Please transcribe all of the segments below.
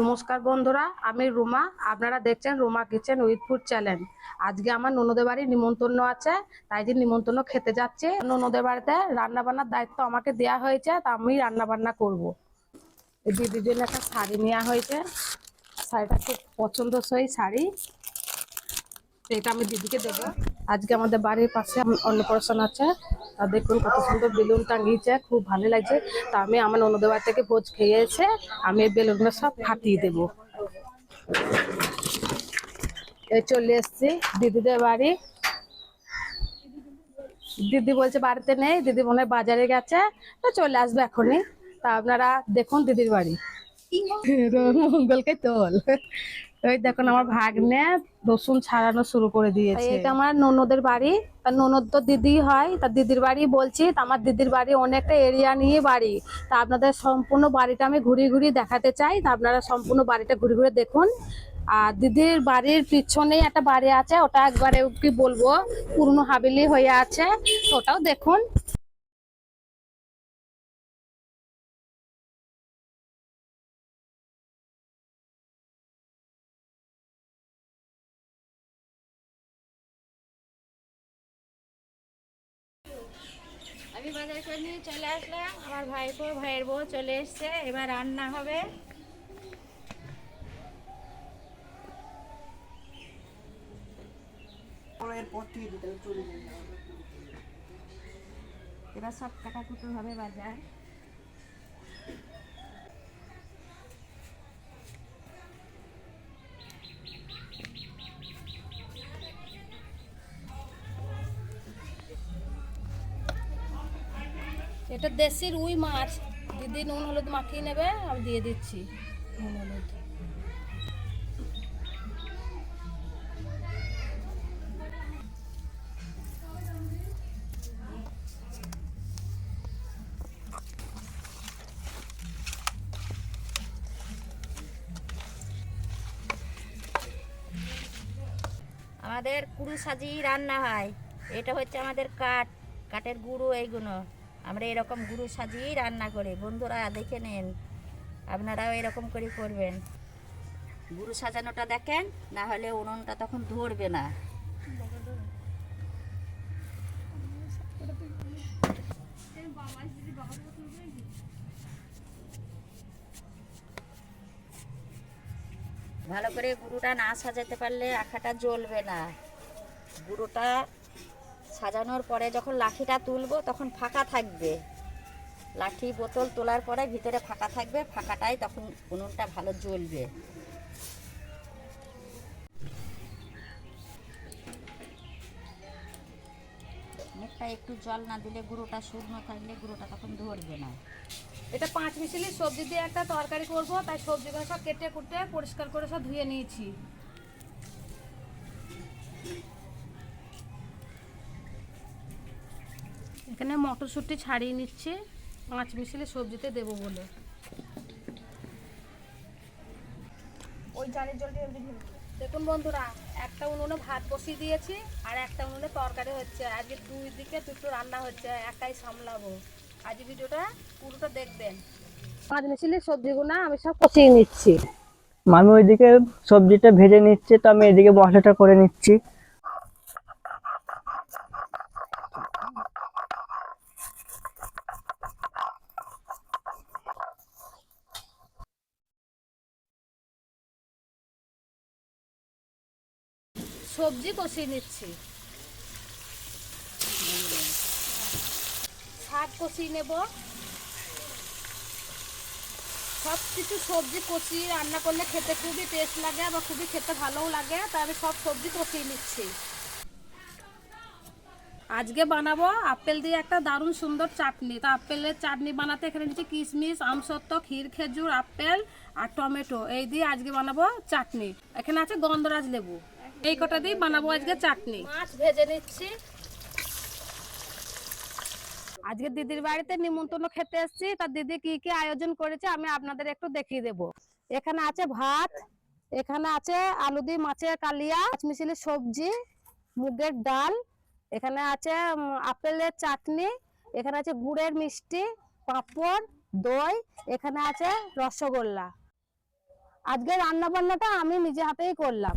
নমস্কার বন্ধুরা, আমি রুমা। আপনারা দেখছেন Ruma kitchen with food channel আজকে আমার ননদের বাড়ি নিমন্ত্রণ আছে, তাই যে নিমন্ত্রণ খেতে যাচ্ছে। ননদের বাড়িতে রান্না বান্নার দায়িত্ব আমাকে দেয়া হয়েছে, তা আমি রান্না বান্না করব। দিদির জন্য একটা শাড়ি নেওয়া হয়েছে। শাড়িটা খুব পছন্দসই শাড়ি। এটা আমি দিদিকে দেবো। আজকে আমাদের বাড়ির পাশে অন্নপ্রাশন আছে। তা দেখুন কত সুন্দর বেলুন টাঙিয়েছে, খুব ভালো লাগছে। তা আমি আমার অন্যদের বাড়ি থেকে ভোজ খেয়েছে, আমি বেলুনগুলো সব ফাটিয়ে দেবো। এই চলে এসছি দিদিদের বাড়ি। দিদি বলছে, বাড়িতে নেই, দিদি মনে বাজারে গেছে। তো চলে আসবে এখনই। তা আপনারা দেখুন দিদির বাড়ি। মঙ্গলকে তোল। ওই দেখুন আমার ভাগ্নে রসুন ছাড়ানো শুরু করে দিয়েছে। এটা আমার ননদের বাড়ি তার ননদ তো দিদি হয় তার দিদির বাড়ি বলছি আমার দিদির বাড়ি অনেকটা এরিয়া নিয়ে বাড়ি। তা আপনাদের সম্পূর্ণ বাড়িটা আমি ঘুরিয়ে ঘুরিয়ে দেখাতে চাই, তা আপনারা সম্পূর্ণ বাড়িটা ঘুরে ঘুরে দেখুন। আর দিদির বাড়ির পিছনেই একটা বাড়ি আছে, ওটা একবারে কি বলব, পুরনো হাবেলি হয়ে আছে ওটাও দেখুন। আমি বাজার করে নিয়ে চলে আসলাম। আমার ভাইপো, ভাইয়ের বউ চলে এসছে। এবার রান্না হবে। এবার সব কাটা কুটো হবে বাজার। এটা দেশি রুই মাছ। দিদি নুন হলুদ মাখিয়ে নেবে, আমি দিয়ে দিচ্ছি নুন হলুদ। আমাদের কুড়ু সাজিয়ে রান্না হয়। এটা হচ্ছে আমাদের কাঠ, কাঠের গুঁড়ো এইগুলো। আমরা এরকম গুঁড়ো সাজিয়েই রান্না করি। বন্ধুরা, দেখে নেন, আপনারাও এরকম করে করবেন। গুঁড়ো সাজানোটা দেখেন, না হলে উনুনটা তখন ধরবে না। ভালো করে গুঁড়োটা না সাজাতে পারলে আখাটা জ্বলবে না। গুঁড়োটা সাজানোর পরে যখন লাঠিটা তুলবো তখন ফাঁকা থাকবে। লাঠি বোতল তোলার পরে ভিতরে ফাঁকা থাকবে, ফাঁকাটাই তখন উনুনটা ভালো জ্বলবে। মুখটা একটু জল না দিলে গুঁড়োটা শুকনো থাকলে গুঁড়োটা তখন ধরবে না। এটা পাঁচ মিশালি সবজি দিয়ে একটা তরকারি করব, তাই সবজিগুলো সব কেটে কুটে পরিষ্কার করে সব ধুয়ে নিয়েছি। এখানে মটরশুঁটি ছাড়িয়ে নিচ্ছি। পাঁচ মিশালি সবজিতে দেবো বলে। ওই জালের জলটি দেখুন বন্ধুরা একটা উনুনে ভাত বসিয়ে দিয়েছি আর একটা উনুনে তরকারি হচ্ছে। আজকে দুই দিকে দুটো রান্না হচ্ছে একাই সামলাবো। আজ ভিডিওটা পুরোটা দেখবেন। পাঁচ মিশালি সবজিগুলো আমি সব কষিয়ে নিচ্ছি। আমি ওইদিকে সবজিটা ভেজে নিচ্ছে তো আমি এদিকে মশলাটা করে নিচ্ছি। সবজি কষিয়ে নিচ্ছি। শাক কষিয়ে নেব। সব কিছু সবজি কষিয়ে রান্না করলে খেতে খুবই টেস্ট লাগে বা খুবই খেতে ভালোও লাগে, তাই আমি সব সবজি কষিয়ে নিচ্ছি। আজকে বানাবো আপেল দিয়ে একটা দারুণ সুন্দর চাটনি। তো আপেলের চাটনি বানাতে এখানে নিচে কিশমিশ আমসত্ত্ব ক্ষীর, খেজুর, আপেল আর টমেটো। এই দিয়ে আজকে বানাবো চাটনি। এখানে আছে গন্ধরাজ লেবু। এই কটা দিয়ে বানাবো আজকে চাটনি। মাছ ভেজে নিচ্ছি। আজকে দিদির বাড়িতে নিমন্ত্রণ খেতে এসেছি। তার দিদি কি কি আয়োজন করেছে আমি আপনাদের একটু দেখিয়ে দেব। এখানে আছে ভাত এখানে আছে আলু দিয়ে মাছের কালিয়া মিশিলি সবজি মুগের ডাল এখানে আছে আপেলের চাটনি এখানে আছে গুড়ের মিষ্টি পাঁপড় দই এখানে আছে রসগোল্লা। আজকে রান্না বান্নাটা আমি নিজে হাতেই করলাম।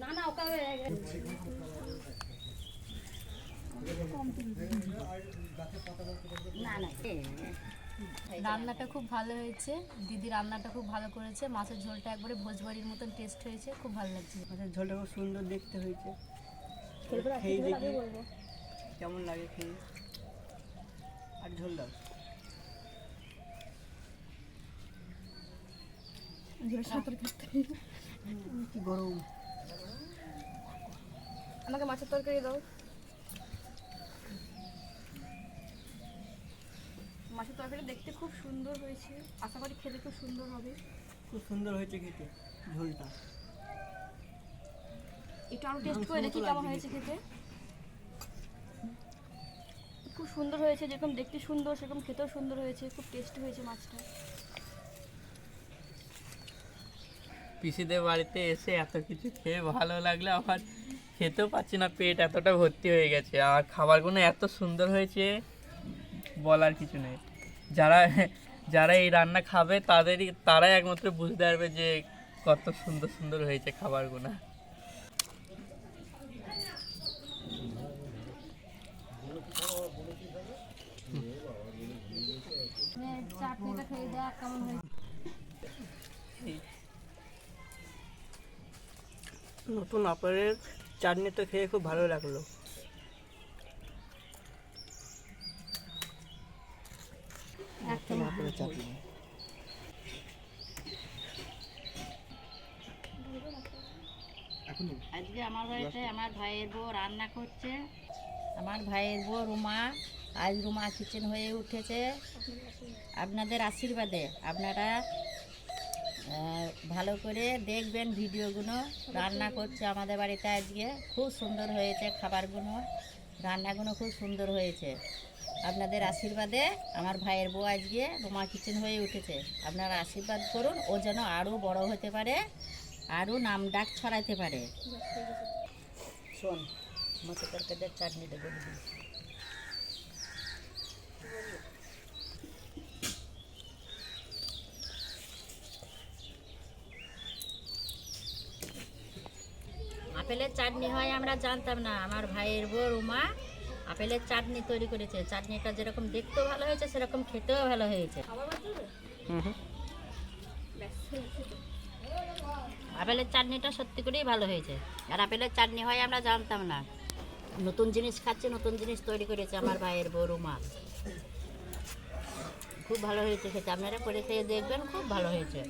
না না ওকে না না রান্নাটা খুব ভালো হয়েছে। দিদি রান্নাটা খুব ভালো করেছে। মাছের ঝোলটা একবারে ভোজবাড়ির মতন টেস্ট হয়েছে। খুব ভালো লাগছে। মাছের ঝোলটা খুব সুন্দর দেখতে হয়েছে। খেয়ে দেখি। কেমন লাগে খেয়ে? আর ঝোল দাও। কি গরম। আমাকে মাছের তরকারি দাও। মাছের তরকারি দেখতে খুব সুন্দর হয়েছে। আশা করি খেতে খুব সুন্দর হবে। খুব সুন্দর হয়েছে খেতে ঝোলটা। একটু আরও টেস্ট করে দেখি কেমন হয়েছে খেতে। খুব সুন্দর হয়েছে যেরকম দেখতে সুন্দর সেরকম খেতেও সুন্দর হয়েছে। খুব টেস্ট হয়েছে মাছটা। পিসিদের বাড়িতে এসে এত কিছু খেয়ে ভালো লাগল আবার খেতেও পাচ্ছি না, পেট এতটা ভর্তি হয়ে গেছে। আর খাবারগুলো এত সুন্দর হয়েছে, বলার কিছু নেই। যারা যারা এই রান্না খাবে, তাদেরই, তারাই একমাত্র বুঝতে পারবে যে কত সুন্দর সুন্দর হয়েছে খাবারগুলো। নতুন আপেলের চাটনি তো খেয়ে খুব ভালো লাগল। চাটনি। আজকে আমার বাড়িতে আমার ভাইয়ের বউ রান্না করছে। আমার ভাইয়ের বউ রুমা আজ রুমা কিচেন হয়ে উঠেছে। আপনাদের আশীর্বাদে আপনারা ভালো করে দেখবেন ভিডিওগুলো। রান্না করছে আমাদের বাড়িতে আজকে। খুব সুন্দর হয়েছে খাবারগুলো। রান্নাগুলো খুব সুন্দর হয়েছে। আপনাদের আশীর্বাদে আমার ভাইয়ের বউ আজকে রুমা কিচেন হয়ে উঠেছে। আপনারা আশীর্বাদ করুন, ও যেন আরও বড় হতে পারে আরও নাম ডাক ছড়াইতে পারে। শোন, মাছের তরকারির চাটনিটা করে দিই আপেলের চাটনি হয় আমরা জানতাম না। আমার ভাইয়ের বউ রুমা আপেলের চাটনি তৈরি করেছে। চাটনিটা যেরকম দেখতেও ভালো হয়েছে সেরকম খেতেও ভালো হয়েছে। আপেলের চাটনিটা সত্যি করেই ভালো হয়েছে। আর আপেলের চাটনি হয় আমরা জানতাম না। নতুন জিনিস খাচ্ছে নতুন জিনিস তৈরি করেছে আমার ভাইয়ের বড় মা। খুব ভালো হয়েছে খেতে। আপনারা করে খেয়ে দেখবেন খুব ভালো হয়েছে।